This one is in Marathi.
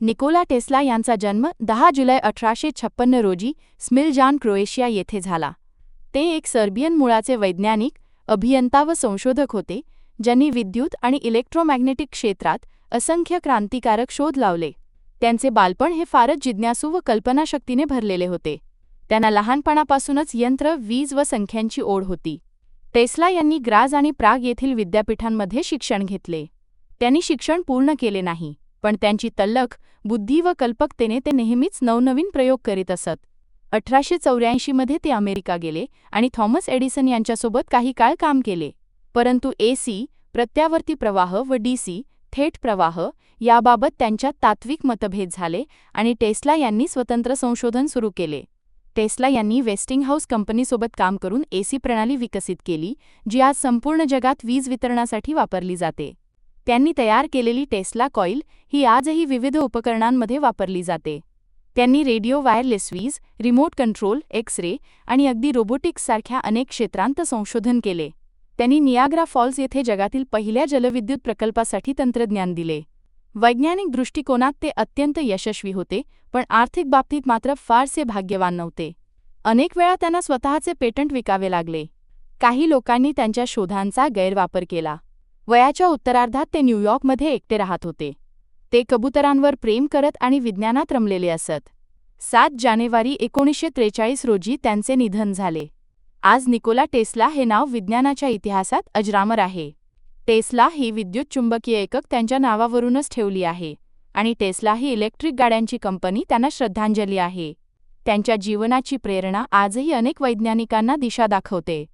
निकोला टेस्ला यांचा जन्म दहा जुलै अठराशे छप्पन्न रोजी स्मिलजान क्रोएशिया येथे झाला. ते एक सर्बियन मुळाचे वैज्ञानिक अभियंता व संशोधक होते ज्यांनी विद्युत आणि इलेक्ट्रोमॅग्नेटिक क्षेत्रात असंख्य क्रांतिकारक शोध लावले. त्यांचे बालपण हे फारच जिज्ञासू व कल्पनाशक्तीने भरलेले होते. त्यांना लहानपणापासूनच यंत्र वीज व संख्यांची ओढ होती. टेस्ला यांनी ग्राज आणि प्राग येथील विद्यापीठांमध्ये शिक्षण घेतले. त्यांनी शिक्षण पूर्ण केले नाही. पण त्यांची तल्लख बुद्धी व कल्पकतेने ते नेहमीच नवनवीन प्रयोग करीत असत. अठराशे चौऱ्याऐंशीमध्ये ते अमेरिका गेले आणि थॉमस एडिसन यांच्यासोबत काही काळ काम केले. परंतु ए सी प्रत्यावर्ती प्रवाह व डी सी थेट प्रवाह याबाबत त्यांच्यात तात्विक मतभेद झाले आणि टेस्ला यांनी स्वतंत्र संशोधन सुरू केले. टेस्ला यांनी वेस्टिंगहाऊस कंपनीसोबत काम करून एसी प्रणाली विकसित केली जी आज संपूर्ण जगात वीज वितरणासाठी वापरली जाते. त्यांनी तयार केलेली टेस्ला कॉईल ही आजही विविध उपकरणांमध्ये वापरली जाते. त्यांनी रेडिओ वायरलेस वीज रिमोट कंट्रोल एक्स रे आणि अगदी रोबोटिक्ससारख्या अनेक क्षेत्रांत संशोधन केले. त्यांनी नियाग्रा फॉल्स येथे जगातील पहिल्या जलविद्युत प्रकल्पासाठी तंत्रज्ञान दिले. वैज्ञानिक दृष्टिकोनात ते अत्यंत यशस्वी होते पण आर्थिक बाबतीत मात्र फारसे भाग्यवान नव्हते. अनेक वेळा त्यांना स्वतःचे पेटंट विकावे लागले. काही लोकांनी त्यांच्या शोधांचा गैरवापर केला. वयाच्या उत्तरार्धात ते न्यूयॉर्कमध्ये एकटे राहत होते. ते कबुतरांवर प्रेम करत आणि विज्ञानात रमलेले असत. सात जानेवारी एकोणीसशे त्रेचाळीस रोजी त्यांचे निधन झाले. आज निकोला टेस्ला हे नाव विज्ञानाच्या इतिहासात अजरामर आहे. टेस्ला ही विद्युत चुंबकीय एकक त्यांच्या नावावरूनच ठेवली आहे आणि टेस्ला ही इलेक्ट्रिक गाड्यांची कंपनी त्यांना श्रद्धांजली आहे. त्यांच्या जीवनाची प्रेरणा आजही अनेक वैज्ञानिकांना दिशा दाखवते.